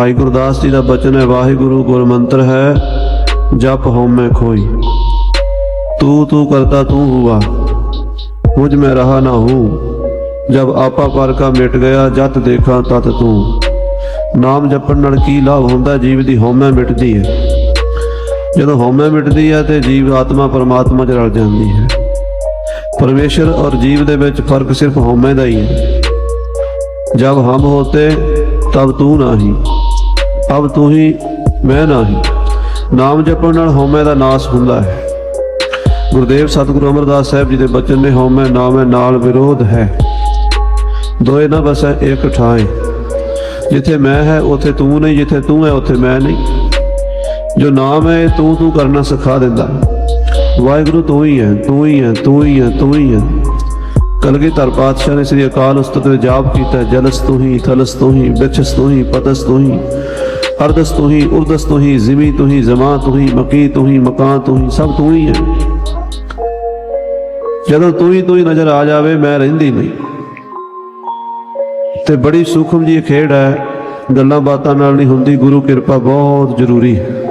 ਭਾਈ ਗੁਰਦਾਸ ਜੀ ਦਾ ਬਚਨ ਹੈ, ਵਾਹਿਗੁਰੂ ਗੁਰ ਮੰਤਰ ਹੈ, ਜਪ ਹਉਮੈ ਖੋਈ। ਤੂੰ ਤੂੰ ਕਰਤਾ, ਤੂੰ ਹੁਆ। ਮੁਝ ਮੈਂ ਰਹਾ ਨਾ ਹੂੰ। ਜਬ ਆਪਾ ਪਰ ਕਾ ਮਿਟ ਗਿਆ, ਜਤ ਦੇਖਾਂ ਤਤ ਤੂੰ। ਨਾਮ ਜਪਣ ਨਾਲ ਕੀ ਲਾਭ ਹੁੰਦਾ, ਜੀਵ ਦੀ ਹਉਮੈ ਮਿਟਦੀ ਹੈ। ਜਦੋਂ ਹਉਮੈ ਮਿਟਦੀ ਹੈ, ਤੇ ਜੀਵ ਆਤਮਾ ਪਰਮਾਤਮਾ 'ਚ ਰਲ ਜਾਂਦੀ ਹੈ। ਪਰਮੇਸ਼ਰ ਔਰ ਜੀਵ ਦੇ ਵਿੱਚ ਫ਼ਰਕ ਸਿਰਫ ਹਉਮੈ ਦਾ ਹੀ ਹੈ। ਜਦ ਹਮ ਹੋਤੇ, ਤਬ ਤੂੰ ਨਾਹੀ। ਅਬ ਤੂੰ ਹੀ ਮੈਂ ਨਹੀਂ। ਨਾਮ ਜਪਣ ਨਾਲ ਹਉਮੈ ਦਾ ਨਾਸ ਹੁੰਦਾ ਹੈ। ਗੁਰਦੇਵ ਸਤਿਗੁਰੂ ਅਮਰਦਾਸ ਸਾਹਿਬ ਜੀ ਦੇ ਬਚਨ ਨੇ ਹਉਮੈ ਨਾਮੈ ਨਾਲ ਵਿਰੋਧ ਹੈ। ਦੋਏ ਨਾ ਬਸੈ ਇੱਕ ਠਾਏ ਜਿੱਥੇ ਮੈਂ ਹੈ, ਉੱਥੇ ਤੂੰ ਨਹੀਂ, ਜਿੱਥੇ ਤੂੰ ਹੈ, ਉੱਥੇ ਮੈਂ ਨਹੀਂ। ਜੋ ਨਾਮ ਹੈ, ਤੂੰ ਤੂੰ ਕਰਨਾ ਸਿਖਾ ਦਿੰਦਾ। ਵਾਹਿਗੁਰੂ ਤੂੰ ਹੀ ਹੈ, ਤੂੰ ਹੀ ਹੈ, ਤੂੰ ਹੀ ਹੈ, ਤੂੰ ਹੀ ਹੈ। ਕਲਗੀਧਰ ਪਾਤਸ਼ਾਹ ਨੇ ਸ੍ਰੀ ਅਕਾਲ ਉਸਤਤ ਜਾਪ ਕੀਤਾ, ਜਲਸ ਤੂੰ ਹੀ, ਥਲਸ ਤੂੰ ਹੀ, ਬਿਛਸ ਤੂੰ ਹੀ, ਪਤਸ ਤੂੰ ਹੀ। ਅਰਦਸ ਤੂੰ ਹੀ, ਉਰਦਸ ਤੂੰ ਹੀ, ਜ਼ਿਮੀ ਤੂੰ ਹੀ, ਜ਼ਮਾਂ ਤੂੰ ਹੀ, ਮਕੀ ਤੂੰ ਹੀ, ਮਕਾਨ ਤੂੰ ਹੀ, ਸਭ ਤੂੰ ਹੀ ਹੈ। ਜਦੋਂ ਤੂੰ ਹੀ ਤੂੰ ਹੀ ਨਜ਼ਰ ਆ ਜਾਵੇ, ਮੈਂ ਰਹਿੰਦੀ ਨਹੀਂ। ਤੇ ਬੜੀ ਸੂਖਮ ਜੀ ਖੇਡ ਹੈ। ਗੱਲਾਂ ਬਾਤਾਂ ਨਾਲ ਨਹੀਂ ਹੁੰਦੀ, ਗੁਰੂ ਕਿਰਪਾ ਬਹੁਤ ਜ਼ਰੂਰੀ ਹੈ।